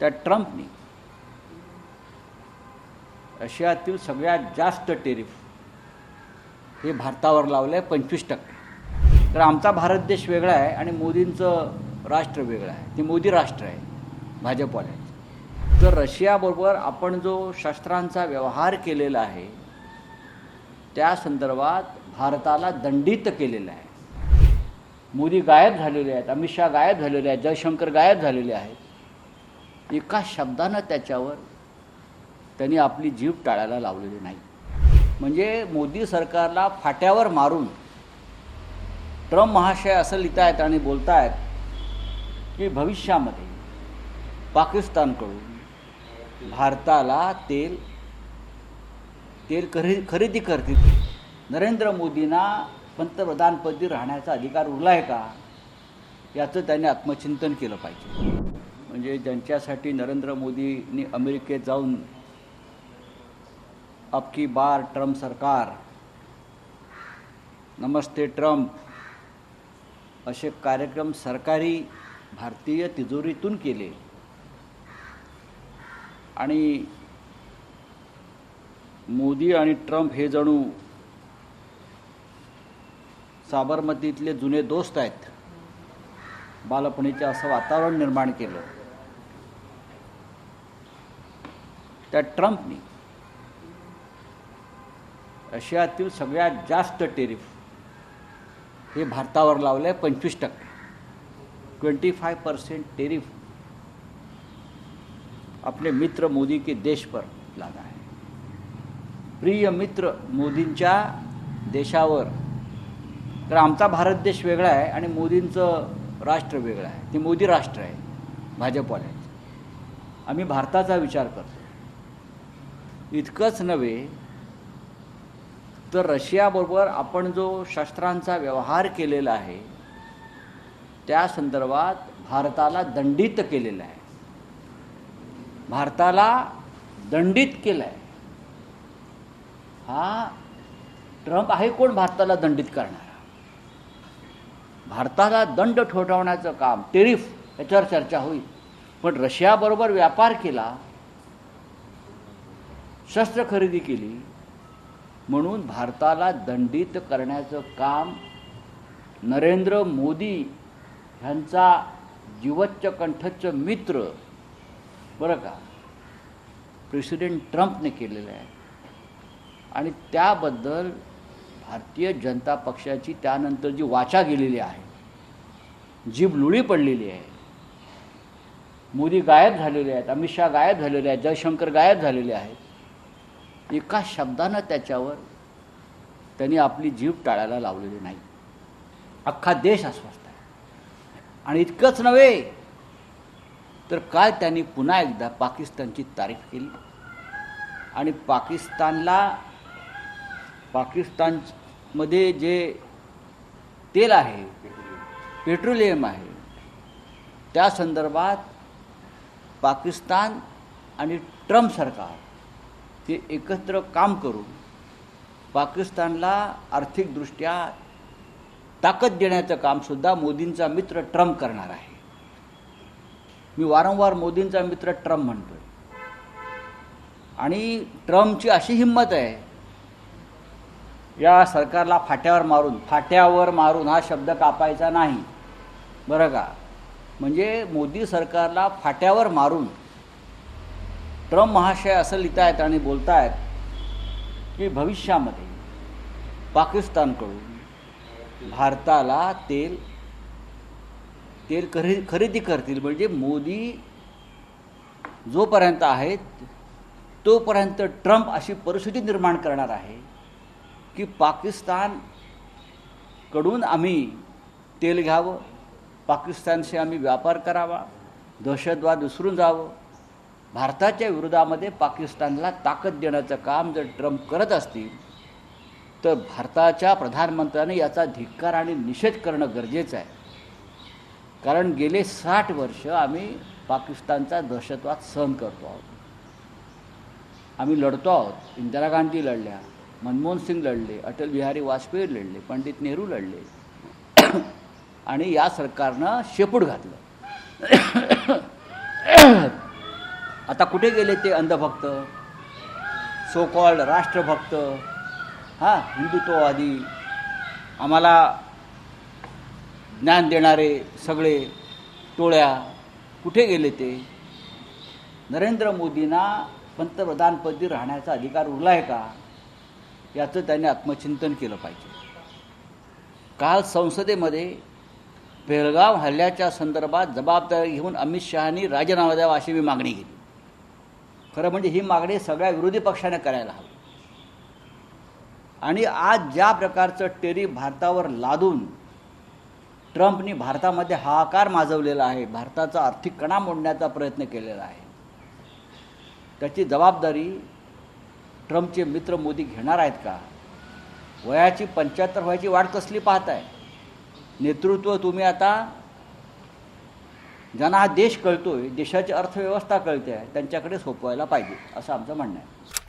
त्या ट्रम्पनी. रशियातील सगळ्यात जास्त टेरिफ हे भारतावर लावलं आहे पंचवीस टक्के. तर आमचा भारत देश वेगळा आहे आणि मोदींचं राष्ट्र वेगळं आहे. ते मोदी राष्ट्र आहे भाजपवाल्याचं तर रशियाबरोबर आपण जो शस्त्रांचा व्यवहार केलेला आहे त्या संदर्भात भारताला दंडित केलेलं आहे. मोदी गायब झालेले आहेत अमित शहा गायब झालेले आहेत जयशंकर गायब झालेले आहेत. एका शब्दानं त्याच्यावर त्यांनी आपली जीव टाळायला लावलेली नाही. म्हणजे मोदी सरकारला फाट्यावर मारून ट्रम्प महाशय असं लिहितायत आणि बोलतायत की भविष्यामध्ये पाकिस्तानकडून भारताला तेल तेल खरे खरेदी करतील. नरेंद्र मोदींना पंतप्रधानपदी राहण्याचा अधिकार उरला आहे का? याचं त्यांनी आत्मचिंतन केलं पाहिजे. म्हणजे ज्यांच्यासाठी नरेंद्र मोदींनी अमेरिकेत जाऊन अबकी बार ट्रम्प सरकार नमस्ते ट्रम्प असे कार्यक्रम सरकारी भारतीय तिजोरीतून केले. आणि मोदी आणि ट्रम्प हे जणू साबरमतीतले जुने दोस्त आहेत. बालपणीचे असं वातावरण निर्माण केलं. त्या ट्रम्पनी. रशियातील सगळ्यात जास्त टेरिफ हे भारतावर लावलं आहे पंचवीस टक्के. ट्वेंटी फाय परसेंट टेरिफ अपने मित्र मोदी के देश पर लादा है. प्रिय मित्र मोदींच्या देशावर तर आमचा भारत देश वेगळा आहे आणि मोदींचं राष्ट्र वेगळं आहे. ते मोदी राष्ट्र आहे भाजपवाल्याचं आम्ही भारताचा विचार करतो. इतकंच नव्हे तर रशियाबरोबर आपण जो शस्त्रांचा व्यवहार केलेला आहे त्या संदर्भात भारताला दंडित केलेलं आहे. भारताला दंडित केलं आहे हा ट्रम्प आहे कोण भारताला दंडित करणारा? भारताला दंड ठोठावण्याचं काम टेरिफ याच्यावर चर्चा होईल. पण रशियाबरोबर व्यापार केला शस्त्र खरेदी केली. म्हणून भारताला दंडित करण्याचं काम नरेंद्र मोदी ह्यांचा जीवच्च कंठच्च मित्र. बरं का? प्रेसिडेंट ट्रम्पने केलेलं आहे. आणि त्याबद्दल भारतीय जनता पक्षाची त्यानंतर जी वाचा गेलेली आहे जीभ लुळी पडलेली आहे. मोदी गायब झालेले आहेत अमित शहा गायब झालेले आहेत जयशंकर गायब झालेले आहेत. एका शब्दानं त्याच्यावर त्यांनी आपली जीभ टाळायला लावलेली नाही. अख्खा देश अस्वस्थ आहे. आणि इतकंच नव्हे तर काल त्यांनी पुन्हा एकदा पाकिस्तानची तारीफ केली. आणि पाकिस्तानला पाकिस्तानमध्ये जे तेल आहे पेट्रोलियम आहे त्या संदर्भात पाकिस्तान आणि ट्रम्प सरकार ते एकत्र काम करून पाकिस्तानला आर्थिकदृष्ट्या ताकद देण्याचं कामसुद्धा मोदींचा मित्र ट्रम्प करणार आहे. मी वारंवार मोदींचा मित्र ट्रम्प म्हणतोय. आणि ट्रम्पची अशी हिंमत आहे या सरकारला फाट्यावर मारून फाट्यावर मारून हा शब्द कापायचा नाही. बरं का? म्हणजे मोदी सरकारला फाट्यावर मारून ट्रम्प महाशय असं लिहितायत आणि बोलतायत की भविष्यामध्ये पाकिस्तानकडून भारताला तेल तेल खरे खरेदी करतील. म्हणजे मोदी जोपर्यंत आहेत तोपर्यंत ट्रम्प अशी परिस्थिती निर्माण करणार आहे की पाकिस्तानकडून आम्ही तेल घ्यावं पाकिस्तानशी आम्ही व्यापार करावा दहशतवाद विसरून जावं भारताच्या विरोधामध्ये पाकिस्तानला ताकद देण्याचं काम जर ट्रम्प करत असतील तर भारताच्या प्रधानमंत्र्याने याचा धिक्कार आणि निषेध करणं गरजेचं आहे. कारण गेले साठ वर्ष आम्ही पाकिस्तानचा दहशतवाद सहन करतो आहोत. आम्ही लढतो आहोत. इंदिरा गांधी लढल्या मनमोहन सिंग लढले अटल बिहारी वाजपेयी लढले पंडित नेहरू लढले. आणि या सरकारनं शेपूट घातलं. आता कुठे गेले ते अंधभक्त? सो कॉल्ड राष्ट्रभक्त. हां हिंदुत्ववादी. आम्हाला ज्ञान देणारे सगळे टोळ्या कुठे गेले ते? नरेंद्र मोदींना पंतप्रधानपदी राहण्याचा अधिकार उरला आहे का? याचं त्यांनी आत्मचिंतन केलं पाहिजे. काल संसदेमध्ये बेळगाव हल्ल्याच्या संदर्भात जबाबदारी घेऊन अमित शहानी राजीनामा द्यावा अशी मी मागणी केली. खरं म्हणजे ही मागणी सगळ्या विरोधी पक्षाने करायला हवी. आणि आज ज्या प्रकारचं टेरी भारतावर लादून ट्रम्पनी भारतामध्ये हाहाकार माजवलेला आहे भारताचा आर्थिक कणा मोडण्याचा प्रयत्न केलेला आहे त्याची जबाबदारी ट्रम्पचे मित्र मोदी घेणार आहेत का? वयाची पंच्याहत्तर व्हायची वाढ कसली पाहताय? नेतृत्व तुम्ही आता ज्यांना हा देश कळतोय देशाची अर्थव्यवस्था कळते आहे त्यांच्याकडे सोपवायला पाहिजे असं आमचं म्हणणं आहे.